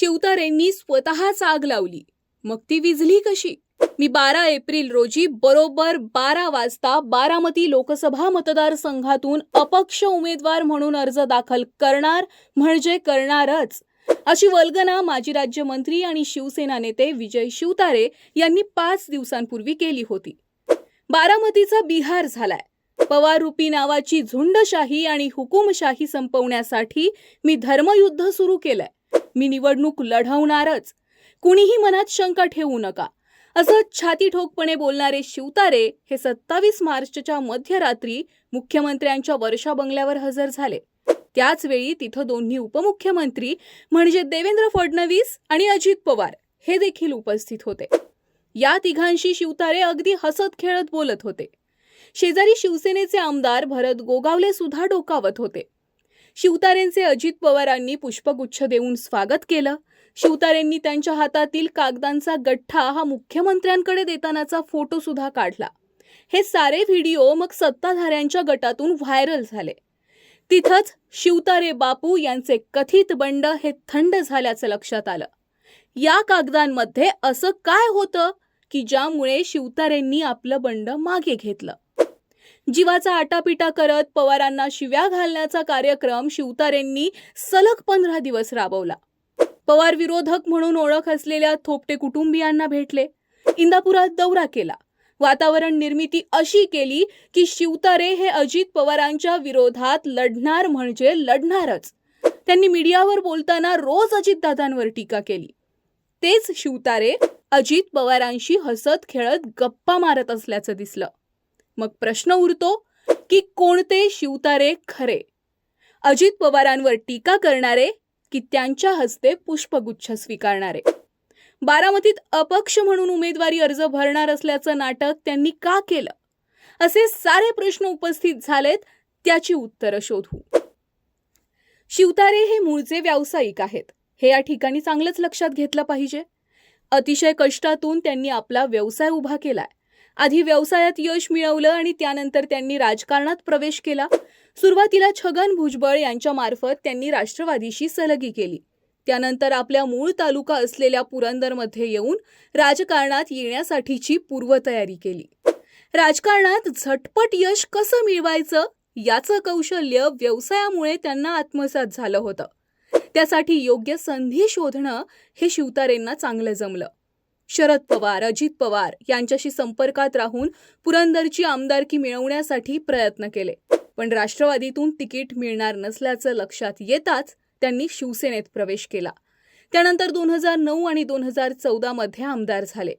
शिवतारेंनी स्वतःच आग लावली. मग ती विझली कशी? मी बारा एप्रिल रोजी बरोबर बारा वाजता बारामती लोकसभा मतदारसंघातून अपक्ष उमेदवार म्हणून अर्ज दाखल करणार म्हणजे करणारच. अशी वल्गना माजी राज्यमंत्री आणि शिवसेना नेते विजय शिवतारे यांनी पाच दिवसांपूर्वी केली होती. बारामतीचा बिहार झालाय. पवार नावाची झुंडशाही आणि हुकुमशाही संपवण्यासाठी मी धर्मयुद्ध सुरू केलंय. मी निवडणूक लढवणारच. कुणीही मनात शंका ठेवू नका. असं छाती ठोकपणे बोलणारे शिवतारे हे सत्तावीस मार्चच्या मध्यरात्री मुख्यमंत्र्यांच्या वर्षा बंगल्यावर हजर झाले. त्याच वेळी तिथं दोन्ही उपमुख्यमंत्री म्हणजे देवेंद्र फडणवीस आणि अजित पवार हे देखील उपस्थित होते. या तिघांशी शिवतारे अगदी हसत खेळत बोलत होते. शेजारी शिवसेनेचे आमदार भरत गोगावले सुद्धा डोकावत होते. शिवतारेंचे अजित पवारांनी पुष्पगुच्छ देऊन स्वागत केलं. शिवतारेंनी त्यांच्या हातातील कागदांचा गठ्ठा हा मुख्यमंत्र्यांकडे देतानाचा फोटो सुद्धा काढला. हे सारे व्हिडिओ मग सत्ताधाऱ्यांच्या गटातून व्हायरल झाले. तिथंच शिवतारे बापू यांचे कथित बंड हे थंड झाल्याचं लक्षात आलं. या कागदांमध्ये असं काय होतं की ज्यामुळे शिवतारेंनी आपलं बंड मागे घेतलं? जीवाचा आटापिटा करत पवारांना शिव्या घालण्याचा कार्यक्रम शिवतारेंनी सलग पंधरा दिवस राबवला. पवार विरोधक म्हणून ओळख असलेल्या थोपटे कुटुंबियांना भेटले. इंदापुरात दौरा केला. वातावरण निर्मिती अशी केली की शिवतारे हे अजित पवारांच्या विरोधात लढणार म्हणजे लढणारच. त्यांनी मीडियावर बोलताना रोज अजितदादांवर टीका केली. तेच शिवतारे अजित पवारांशी हसत खेळत गप्पा मारत असल्याचं दिसलं. मग प्रश्न उरतो की कोणते शिवतारे खरे? अजित पवारांवर टीका करणारे की त्यांच्या हस्ते पुष्पगुच्छ स्वीकारणारे? बारामतीत अपक्ष म्हणून उमेदवारी अर्ज भरणार असल्याचं नाटक त्यांनी का केलं? असे सारे प्रश्न उपस्थित झालेत त्याची उत्तरं शोधू. शिवतारे हे मूळचे व्यावसायिक आहेत. हे या ठिकाणी चांगलंच लक्षात घेतलं पाहिजे. अतिशय कष्टातून त्यांनी आपला व्यवसाय उभा केलाय. आधी व्यवसायात यश मिळवलं आणि त्यानंतर त्यांनी राजकारणात प्रवेश केला. सुरुवातीला छगन भुजबळ यांच्या मार्फत त्यांनी राष्ट्रवादीशी सलगी केली. त्यानंतर आपल्या मूळ तालुका असलेल्या पुरंदरमध्ये येऊन राजकारणात येण्यासाठीची पूर्वतयारी केली. राजकारणात झटपट यश कसं मिळवायचं याचं कौशल्य व्यवसायामुळे त्यांना आत्मसात झालं होतं. त्यासाठी योग्य संधी शोधणं हे शिवतारेंना चांगलं जमलं. शरद पवार अजित पवार यांच्याशी संपर्कात राहून पुरंदरची आमदारकी मिळवण्यासाठी प्रयत्न केले. पण राष्ट्रवादीतून तिकीट मिळणार नसल्याचं लक्षात येताच त्यांनी शिवसेनेत प्रवेश केला. त्यानंतर दोन हजार नऊ आणि दोन हजार चौदा मध्ये आमदार झाले.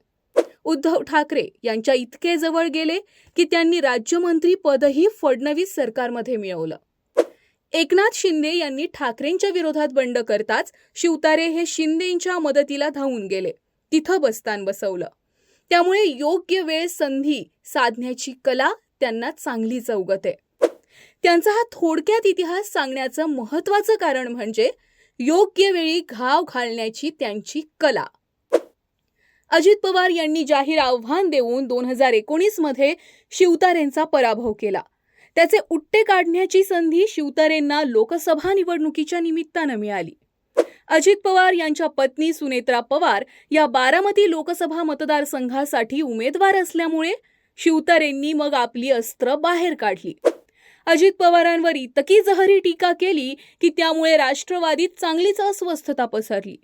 उद्धव ठाकरे यांच्या इतके जवळ गेले की त्यांनी राज्यमंत्री पदही फडणवीस सरकारमध्ये मिळवलं. एकनाथ शिंदे यांनी ठाकरेंच्या विरोधात बंड करताच शिवतारे हे शिंदेंच्या मदतीला धावून गेले. तिथं बस्तान बसवलं. त्यामुळे योग्य वेळ संधी साधण्याची कला त्यांना चांगली चौगत. आहे त्यांचा हा थोडक्यात इतिहास सांगण्याचं महत्वाचं कारण म्हणजे योग्य वेळी घाव घालण्याची त्यांची कला. अजित पवार यांनी जाहीर आव्हान देऊन दोन हजार एकोणीसमध्ये शिवतारेंचा पराभव केला. त्याचे उट्टे काढण्याची संधी शिवतारेंना लोकसभा निवडणुकीच्या निमित्तानं मिळाली. अजित पवार यांच्या पत्नी सुनेत्रा पवार या बारामती लोकसभा मतदारसंघासाठी उमेदवार असल्यामुळे शिवतारेंनी मग आपली अस्त्र बाहेर काढली. अजित पवारांवर इतकी जहरी टीका केली की त्यामुळे राष्ट्रवादीत चांगलीच अस्वस्थता पसरली.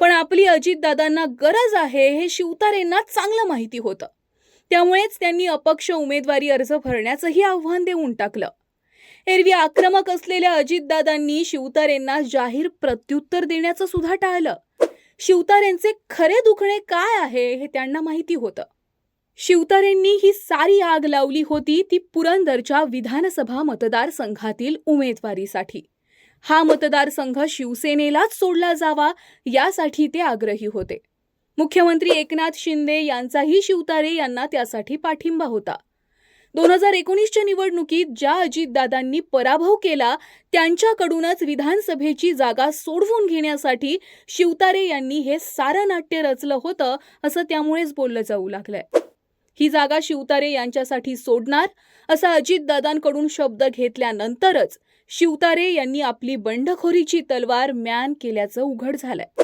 पण आपली अजितदादांना गरज आहे हे शिवतारेंना चांगलं माहिती होतं. त्यामुळेच त्यांनी अपक्ष उमेदवारी अर्ज भरण्याचंही आव्हान देऊन टाकलं. एरवी आक्रमक असलेल्या अजितदादांनी शिवतारेंना जाहीर प्रत्युत्तर देण्याचं सुद्धा टाळलं. शिवतारेंचे खरे दुखणे काय आहे हे त्यांना माहिती होतं. शिवतारेंनी ही सारी आग लावली होती ती पुरंदरच्या विधानसभा मतदारसंघातील उमेदवारीसाठी. हा मतदारसंघ शिवसेनेलाच सोडला जावा यासाठी ते आग्रही होते. मुख्यमंत्री एकनाथ शिंदे यांचाही शिवतारे यांना त्यासाठी पाठिंबा होता. दोन हजार एकोणीसच्या निवडणुकीत ज्या अजितदादांनी पराभव केला त्यांच्याकडूनच विधानसभेची जागा सोडवून घेण्यासाठी शिवतारे यांनी हे सारं नाट्य रचलं होतं असं त्यामुळेच बोललं जाऊ लागलंय. ही जागा शिवतारे यांच्यासाठी सोडणार असा अजितदादांकडून शब्द घेतल्यानंतरच शिवतारे यांनी आपली बंडखोरीची तलवार म्यान केल्याचं उघड झालंय.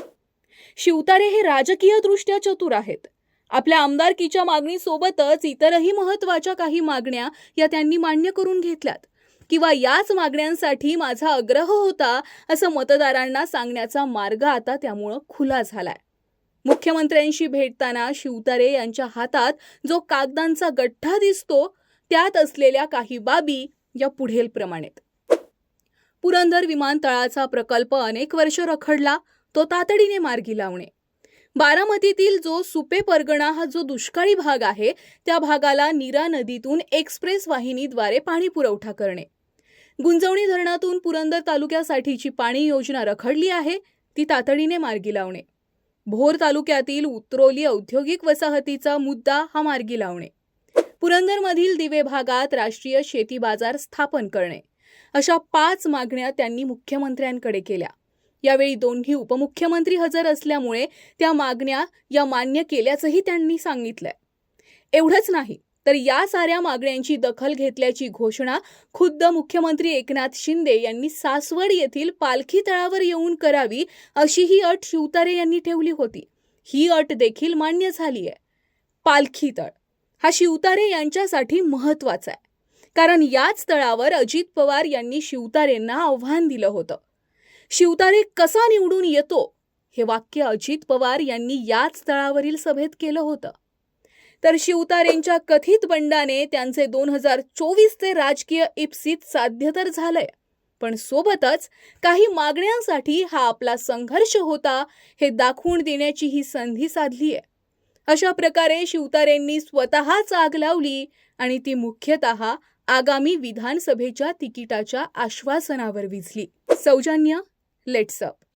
शिवतारे हे राजकीय दृष्ट्या चतुर आहेत. आपल्या आमदारकीच्या मागणीसोबतच इतरही महत्त्वाच्या काही मागण्या या त्यांनी मान्य करून घेतल्यात. किंवा याच मागण्यांसाठी माझा आग्रह होता असं मतदारांना सांगण्याचा मार्ग आता त्यामुळं खुला झालाय. मुख्यमंत्र्यांशी भेटताना शिवतारे यांच्या हातात जो कागदांचा गठ्ठा दिसतो त्यात असलेल्या काही बाबी या पुढील प्रमाणेत. पुरंदर विमानतळाचा प्रकल्प अनेक वर्ष रखडला तो तातडीने मार्गी लावणे. बारामतीतील जो सुपे परगणा हा जो दुष्काळी भाग आहे त्या भागाला नीरा नदीतून एक्सप्रेस वाहिनीद्वारे पाणी पुरवठा करणे. गुंजवणी धरणातून पुरंदर तालुक्यासाठीची पाणी योजना रखडली आहे ती तातडीने मार्गी लावणे. भोर तालुक्यातील उत्रोली औद्योगिक वसाहतीचा मुद्दा हा मार्गी लावणे. पुरंदरमधील दिवे भागात राष्ट्रीय शेती बाजार स्थापन करणे. अशा पाच मागण्या त्यांनी मुख्यमंत्र्यांकडे केल्या. यावेळी दोन्ही उपमुख्यमंत्री हजर असल्यामुळे त्या मागण्या या मान्य केल्याचंही त्यांनी सांगितलंय. एवढंच नाही तर या साऱ्या मागण्यांची दखल घेतल्याची घोषणा खुद्द मुख्यमंत्री एकनाथ शिंदे यांनी सासवड येथील पालखी तळावर येऊन करावी अशी ही अट शिवतारे यांनी ठेवली होती. ही अट देखील मान्य झाली आहे पालखी तळ हा शिवतारे यांच्यासाठी महत्त्वाचा आहे. कारण याच तळावर अजित पवार यांनी शिवतारेंना आव्हान दिलं होतं. शिवतारे कसा निवडून येतो हे वाक्य अजित पवार यांनी याच तळावरील सभेत केलं होतं. तर शिवतारेंच्या कथित बंडाने त्यांचे दोन हजार चोवीसचे राजकीय इप्सित साध्य तर झालंय पण सोबतच काही मागण्यांसाठी हा आपला संघर्ष होता हे दाखवून देण्याची ही संधी साधली आहे अशा प्रकारे शिवतारेंनी स्वतःच आग लावली आणि ती मुख्यतः आगामी विधानसभेच्या तिकिटाच्या आश्वासनावर विझली. सौजन्य Let's up.